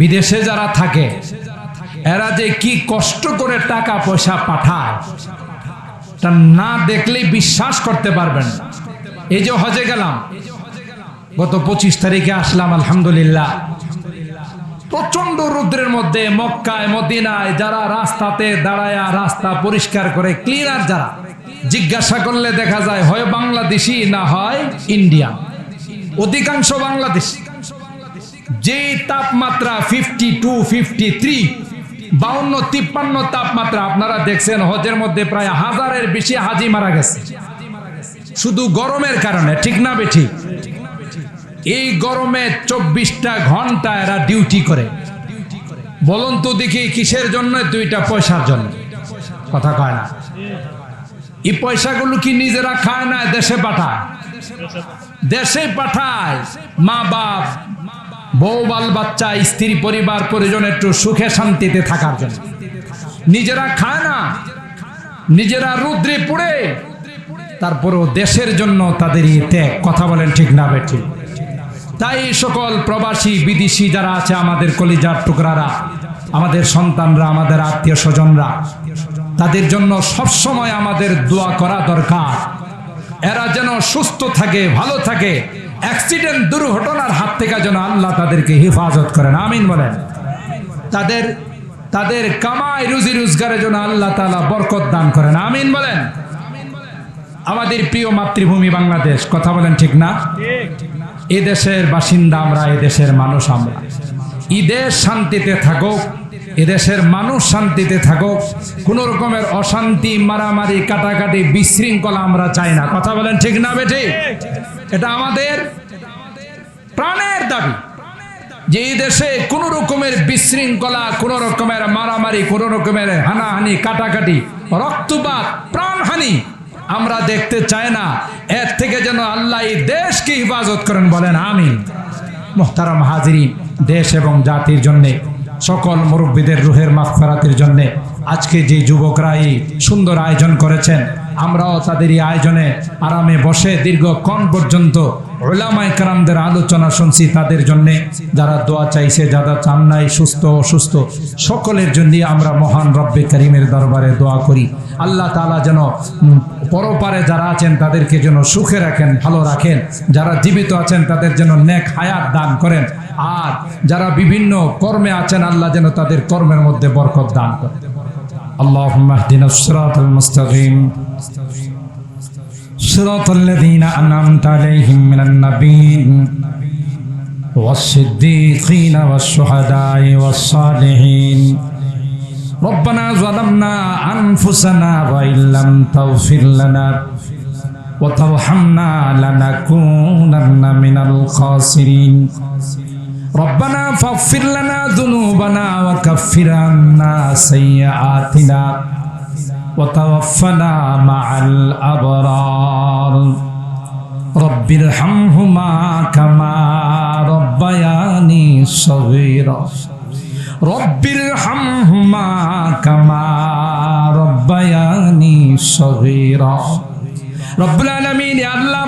বিদেশে যারা থাকে, এরা যে কি কষ্ট করে টাকা পয়সা পাঠায়, তা না দেখলেই বিশ্বাস করতে পারবেন। এই যে হজে গেলাম, গত পঁচিশ তারিখে আসলাম, আলহামদুলিল্লাহ। প্রচণ্ড রৌদ্রের মধ্যে মক্কায়, মদিনায় যারা রাস্তাতে দাঁড়ায় রাস্তা পরিষ্কার করে ক্লিনার যারা, জিজ্ঞাসা করলে দেখা যায়, হয় বাংলাদেশি না হয় ইন্ডিয়ান? অধিকাংশ বাংলাদেশ। যে তাপমাত্রা ফিফটি টু ফিফটি থ্রি বাউন্ন, তিপ্পান্ন তাপমাত্রা, আপনারা দেখছেন, হজের মধ্যে প্রায় হাজারের বেশি হাজি মারা গেছে। শুধু গরমের কারণে, ঠিক না বেঠি? এই গরমে চব্বিশটা ঘণ্টা এরা ডিউটি করে। বলুন তো দেখি, কিসের জন্য দুইটা পয়সার জন্য? কথা কয় না। এই পয়সাগুলো কি নিজেরা খায় না দেশে পাঠায়? দেশে পাঠায় মা বাপ বউ, বাল, বাচ্চা, স্ত্রী, পরিবার, পরিজন একটু সুখে শান্তিতে থাকার জন্য। নিজেরা খায় না, নিজেরা রুদ্রে পুড়ে, তারপরেও দেশের জন্য তাদের ত্যাগ। কথা বলেন ঠিক না, বেঠিক। তাই সকল প্রবাসী, বিদেশি যারা আছে, আমাদের কলিজার টুকরারা, আমাদের সন্তানরা, আমাদের আত্মীয় স্বজনরা, তাদের জন্য সবসময় আমাদের দোয়া করা দরকার। এরা যেন সুস্থ থাকে, ভালো থাকে অ্যাক্সিডেন্ট দুর্ঘটনার হাত থেকে যেন আল্লাহ তাদেরকে হেফাজত করেন। আমিন বলেন। তাদের তাদের কামাই, রুজি রোজগারের জন্য আল্লাহ তালা বরকত দান করেন। আমিন বলেন। আমাদের প্রিয় মাতৃভূমি বাংলাদেশ, কথা বলেন ঠিক না? এ দেশের বাসিন্দা আমরা, এ দেশের মানুষ আমরা। ঈদের শান্তিতে থাকুক এদেশের মানুষ শান্তিতে থাকুক, কোন রকমের অশান্তি, মারামারি, কাটাকাটি, বিশৃঙ্খলা আমরা চাই না। কথা বলেন ঠিক না, বেঠে? এটা আমাদের প্রাণের দাবি। যে দেশে কোন রকমের বিশৃঙ্খলা, কোন রকমের মারামারি, কোন রকমের হানাহানি, কাটাকাটি, রক্তপাত, প্রাণহানি আমরা দেখতে চাই না। এর থেকে যেন আল্লাহ এই দেশকে হিফাজত করেন বলেন, আমিন। মোহতারাম হাজিরি দেশ এবং জাতির জন্যে, সকল মুরব্বীদের রুহের মাফফারাতের জন্যে, আজকে যে যুবকরা এই সুন্দর আয়োজন করেছেন আমরাও তাদের এই আয়োজনে আরামে বসে দীর্ঘক্ষণ পর্যন্ত ওলামাই কারামদের আলোচনা শুনছি তাদের জন্যে। যারা দোয়া চাইছে, যারা চান নাই, সুস্থ, অসুস্থ, সকলের জন্য আমরা মহান রব্বে করিমের দরবারে দোয়া করি। আল্লাহ তালা যেন পরপারে যারা আছেন তাদেরকে যেন সুখে রাখেন, ভালো রাখেন। যারা জীবিত আছেন তাদের যেন নেক হায়াত দান করেন। আর যারা বিভিন্ন কর্মে আছেন, আল্লাহ যেন তাদের কর্মের মধ্যে বরকত দান করেন। اللهم اهدنا الصراط المستقيم صراط الذين أنعمت عليهم من النبيين والصديقين والشهداء والصالحين ربنا ظلمنا أنفسنا وإن لم تغفر لنا وترحمنا لنكونن من الخاسرين রব্বানা ফাগফির লানা যুনুবানা ওয়া কাফফির আন্না সাইয়্যাতিনা ওয়া তাওয়াফফানা মাআল আবরার। রব্বির হামহুমা কামা রব্বায়ানি সগীরা। রব্বির হামহুমা কামা রব্বায়ানি সগীরা। রব্বুল আলামিন আল্লাহ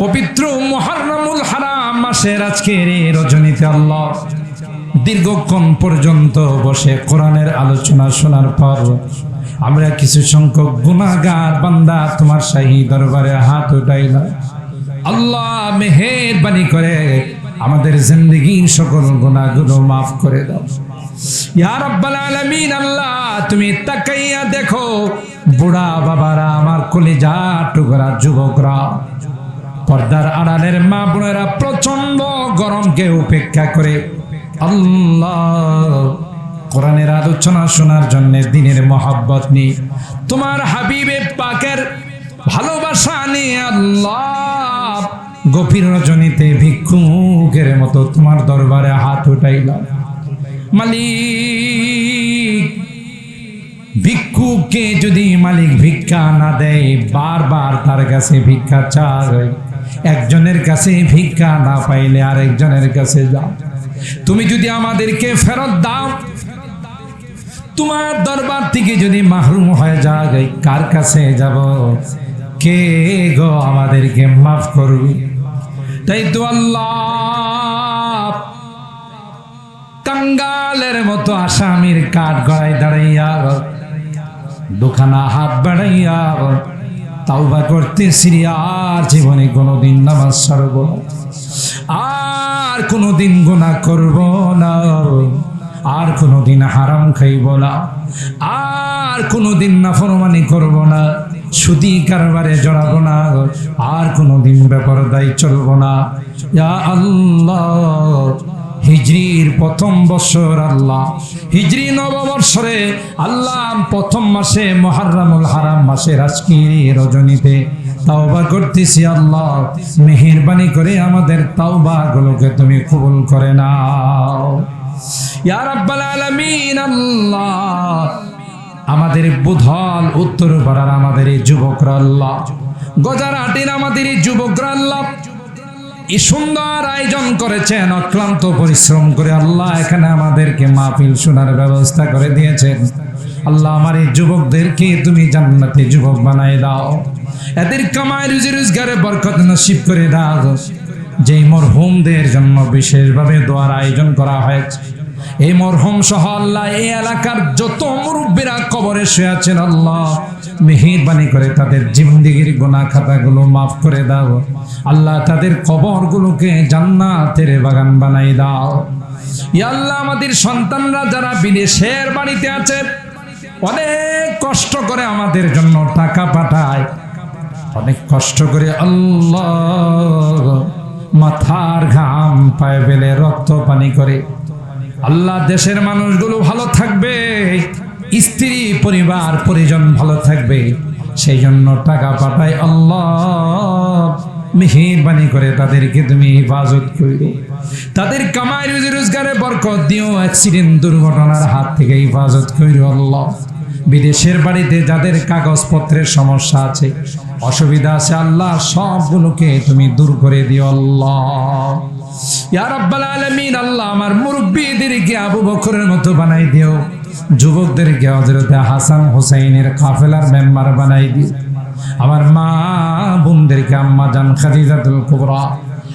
পবিত্র মহারনামুল হারাম মাসের আজকের এই রজনীতে আল্লাহ দীর্ঘক্ষণ পর্যন্ত বসে কোরআনের আলোচনা শোনার পর আমরা কিছু সংখ্যক গুণাগার বান্দা তোমার শাহী দরবারে হাত উঠাইলাম আল্লাহ মেহেরবানি করে আমাদের জিন্দগির সকল গুণাগুলো মাফ করে দাও। ইয়া রাব্বাল আলামিন আল্লাহ, তুমি তাকাইয়া দেখো, বুড়া বাবারা, আমার কলিজা টুকরা, যুবকরা পর্দার আড়ালের মা বোনেরা প্রচণ্ড গরমকে উপেক্ষা করে। আল্লাহ, কোরআনের আলোচনা শোনার জন্য দিনের মহাব্বত নিয়ে তোমার হাবিবে পাকের ভালোবাসা নিয়ে আল্লাহ। গভীর রজনীতে ভিক্ষুকের মতো তোমার দরবারে হাত উঠাইলাম মালিক, ভিক্ষুককে যদি মালিক ভিক্ষা না দেয়, বারবার তার কাছে ভিক্ষা চায় একজনের কাছে ভিক্ষা না পাইলে আরেকজনের কাছে যাও তুমি যদি আমাদেরকে ফেরত দাও, তোমার দরবার থেকে যদি মাহরুম হয়ে যায় কার কাছে যাব? কে গো আমাদেরকে মাফ করবে? তাই তো আল্লাহ পাগলের মতো আসামির কাঠ গড়াই দাঁড়াইয়া দুখানা হাত বাড়াইয়া তাওবা করতেছি আর জীবনে কোনোদিন নামাজ ছাড়ব। আর কোনোদিন গুনাহ করব না। আর কোনোদিন হারাম খাইব না। আর কোনোদিন নাফরমানি করব না। সুদি কারবারে জড়াবো না। আর কোনোদিন বেপরদায় চলব না। আল্লাহ হিজরির প্রথম বছর আল্লাহ। হিজরি নববর্ষরে আল্লাহ প্রথম মাসে মহারামুল হারাম মাসে আজকের রজনীতে তাওবা করতেছি আল্লাহ। মেহেরবানি করে আমাদের তাওবা গুলোকে তুমি কবুল করে নাও। ইয়া রাব্বাল আলামিন আল্লাহ। আমাদের বুধল উত্তর পাড়ার আমাদের এই যুবকরা আল্লাহ। গজারহাটের আমাদের এই যুবকরা আল্লাহ। এই সুন্দর আয়োজন করেছেন, অক্লান্ত পরিশ্রম করে আল্লাহ এখানে আমাদেরকে মাহফিল শোনার ব্যবস্থা করে দিয়েছেন। আল্লাহ আমার এই যুবকদেরকে তুমি জান্নাতে যুবক বানাই দাও। এদের কামাই রুজি রোজগারে বরকত নসিব করে দাও। যেই মরহুমদের জন্য বিশেষভাবে দোয়ার আয়োজন করা হয়েছে। এই মরহুম সহ আল্লাহ এই এলাকার যত মুরব্বীরা কবরে শুয়ে আছেন, আল্লাহ মেহেরবানি করে তাদের জিন্দিগির গোনা খাতাগুলো মাফ করে দাও। আল্লাহ তাদের কবরগুলোকে জান্নাতের বাগান বানাই দাও। আল্লাহ, আমাদের সন্তানরা যারা বিদেশের বাড়িতে আছে, অনেক কষ্ট করে আমাদের জন্য টাকা পাঠায়। অনেক কষ্ট করে আল্লাহ মাথার ঘাম পায়ে ফেলে রক্ত পানি করে। আল্লাহ দেশের মানুষগুলো ভালো থাকবে। স্ত্রী পরিবার পরিজন ভালো থাকবে সেই জন্য টাকা পাঠায় আল্লাহ। মেহেরবানি করে তাদেরকে তুমি হেফাজত করো তাদের কামাই, রুজি, রোজগারে বরকত দিও অ্যাক্সিডেন্ট দুর্ঘটনার হাত থেকে হেফাজত করো আল্লাহ। বিদেশের বাড়িতে যাদের কাগজপত্রের সমস্যা আছে, অসুবিধা আছে, আল্লাহ সবগুলোকে তুমি দূর করে দিও আল্লাহ। ইয়া রাব্বাল আলামিন, আল্লাহ আমার মুরব্বিদেরকে আবু বকরের মতো বানাই দিও। যুবকদেরকে হযরতে হাসান হোসেনের কাফেলার মেম্বার বানাই দিও আমার মা বোনদেরকে আম্মা জান খাদিজাতুল কুবরা,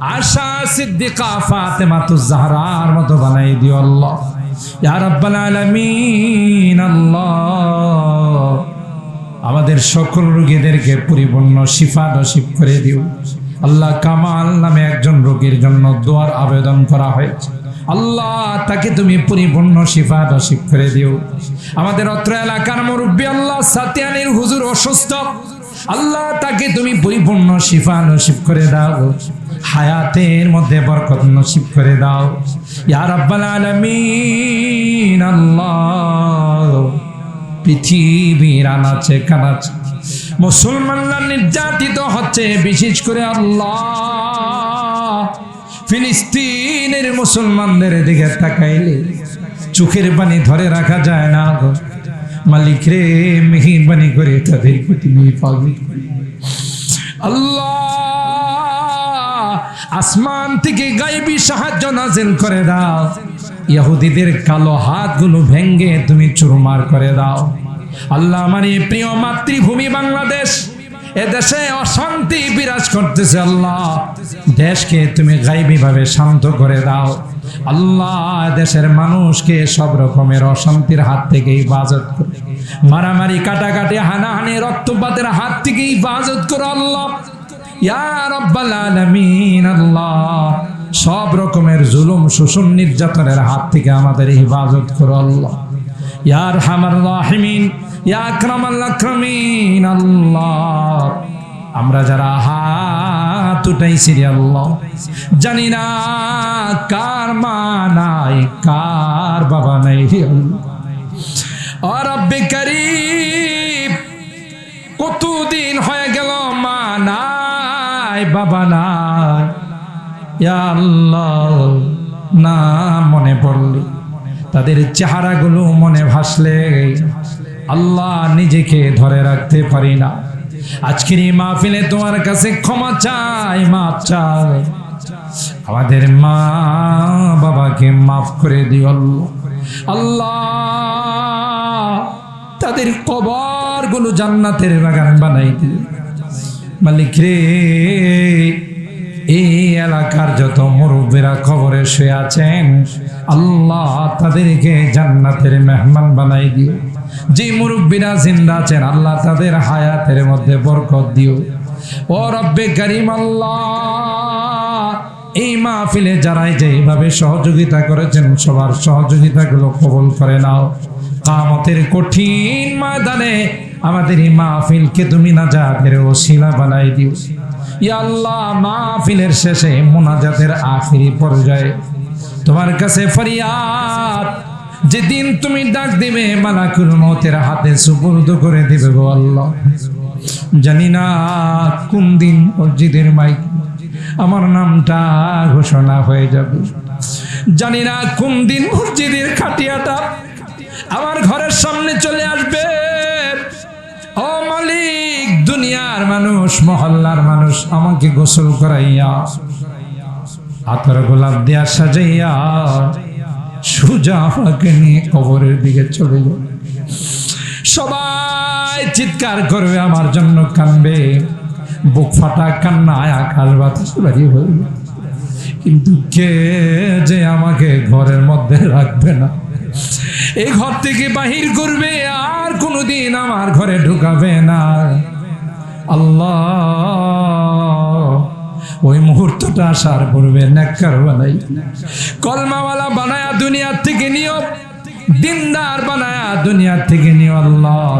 আশা, সিদ্দিকা ফাতেমাতুজ জাহরার মতো বানাই দিও আল্লাহ। ইয়া রাব্বাল আলামিন, আল্লাহ। আমাদের সকল রোগীদেরকে পরিপূর্ণ শিফা নসিব করে দিও। আল্লাহ কামাল নামে একজন রোগীর জন্য দোয়ার আবেদন করা হয়েছে। আল্লাহ, তাকে তুমি পরিপূর্ণ শিফা নসিব করে দিও। আমাদের অত্র এলাকার মুরব্বী আল্লাহ, সাতিয়ানির হুজুর অসুস্থ। আল্লাহ, তাকে তুমি পরিপূর্ণ শিফা নসিব করে দাও। হায়াতের মধ্যে বরকত নসিব করে দাও। ইয়া রাব্বাল আলামিন, আল্লাহ, পৃথিবীর আনাচে কানাচে মুসলমানরা নির্যাতিত হচ্ছে, বিশেষ করে আল্লাহ। ফিলিস্তিনের মুসলমানদের দিকে তাকাইলে চোখের পানি ধরে রাখা যায় না মালিক রে, মেহরবানি করে তাদের পাবি আল্লাহ, আসমান থেকে গাইবি সাহায্য নাজিল করে দাও। ইহুদিদের কালো হাতগুলো ভেঙ্গে তুমি চুরমার করে দাও। আল্লাহ আমার প্রিয় মাতৃভূমি বাংলাদেশ এ দেশে অশান্তি বিরাজ করতেছে আল্লাহ। দেশকে তুমি ভাবে শান্ত করে দাও। আল্লাহ দেশের মানুষকে সব রকমের অশান্তির হাত থেকে হিফাজত করো। মারামারি, কাটাকাটি, হানাহানি, রক্তপাতের হাত থেকে হিফাজত করো আল্লাহ। আল্লাহ, সব রকমের জুলুম, শোষণ, নির্যাতনের হাত থেকে আমাদের হিফাজত করো আল্লাহ। ইয়ার হামার রাহিমিন আল্লাহ। আমরা যারা হাত উঠাইছি রে আল্লাহ, জানি না কার মা নাই, কার বাবা নাই রে কতদিন হয়ে গেল মা নাই, বাবা নাই। আল্লাহ, না মনে পড়লে, তাদের চেহারাগুলো মনে ভাসলে। আল্লাহ নিজেকে ধরে রাখতে পারি না। আজকের এই মাহফিলে তোমার কাছে ক্ষমা চাই মাপ চাই। আমাদের মা বাবাকে মাফ করে দিও আল্লাহ। তাদের কবরগুলো জান্নাতের বাগান বানাই দিও। মালিক রে, এই এলাকার যত মুরব্বীরা খবরে শুয়ে আছেন, আল্লাহ তাদেরকে জান্নাতের মেহমান বানাই দিও। যে মুরব্বীরা জিন্দা আছেন, আল্লাহ তাদের হায়াতের মধ্যে বরকত দিও। ও রব্বে করিম আল্লাহ, এই মাহফিলে যারাই যেভাবে সহযোগিতা করেছেন, সবার সহযোগিতাগুলো কবুল করে নাও। কামতের কঠিন ময়দানে আমাদের এই মাহফিলকে তুমি না যাদের ওসিলা বানাই দিও। আল্লাহ, মাহফিলের শেষে মোনাজাতের আখিরি পর্যায়ে তোমার কাছে ফরিয়াদ যেদিন তুমি ডাক দিবে, মালাকুল মতের হাতে সুপুর্দ করে দিবে আল্লাহ। জানি না কোন দিন মসজিদের মাইক, আমার নামটা ঘোষণা হয়ে যাবে। জানি না কোন দিন মসজিদের খাটিয়াটা আমার ঘরের সামনে চলে আসবে। ও মালিক, দুনিয়ার মানুষ, মহল্লার মানুষ, আমাকে গোসল করাইয়া, আতর গোলাপ দেয়া সাজাইয়া সুজা আমাকে নিয়ে কবরের দিকে চলে যাবে সবাই চিৎকার করবে, আমার জন্য কানবে বুক ফাটা কান্নায় আকাশ বাতাস বাড়ি হইবে কিন্তু কে যে আমাকে ঘরের মধ্যে রাখবে না? এই ঘর থেকে বাহির করবে, আর কোনোদিন আমার ঘরে ঢুকাবে না। আল্লাহ ওই মুহূর্তটা আসার পূর্বে নেককার বানাই কলমাওয়ালা বানায়া দুনিয়ার থেকে নিও, দিনদার বানায়া দুনিয়ার থেকে নিও আল্লাহ।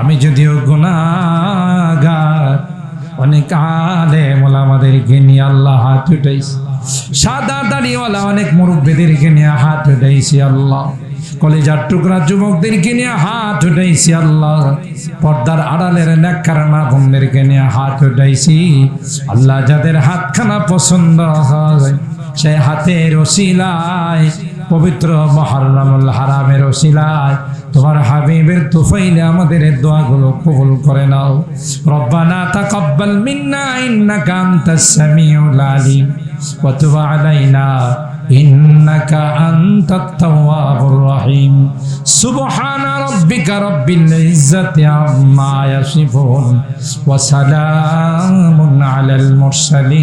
আমি যদিও গুনাগার অনেক আলে আমাদেরকে নিয়ে আল্লাহ হাত উঠাইছি। সাদা দাড়িওয়ালা অনেক মুরব্বীদেরকে নিয়ে হাত উঠাইছি আল্লাহ। কলেজার টুকরা যুবকদেরকে নিয়ে হাত উঠাইছি আল্লাহ। পর্দার আড়ালের নেককার বোনদেরকে নিয়ে হাত উঠাইছি। আল্লাহ যাদের হাতখানা পছন্দ হয়, সেই হাতের ওসিলায়, পবিত্র মহারামুল হারামের ওসিলায় তোমার হাবিবের তুফাইলে আমাদের দোয়াগুলো কবুল করে নাও। রব্বানা তাকাব্বাল মিন্না ইন্নাকা আনতাস সামিউল আলিম। ওয়া তুব আলাইনা। إنك أنت التواب الرحيم سبحان ربك رب العزة عما يصفون وسلام على المرسلين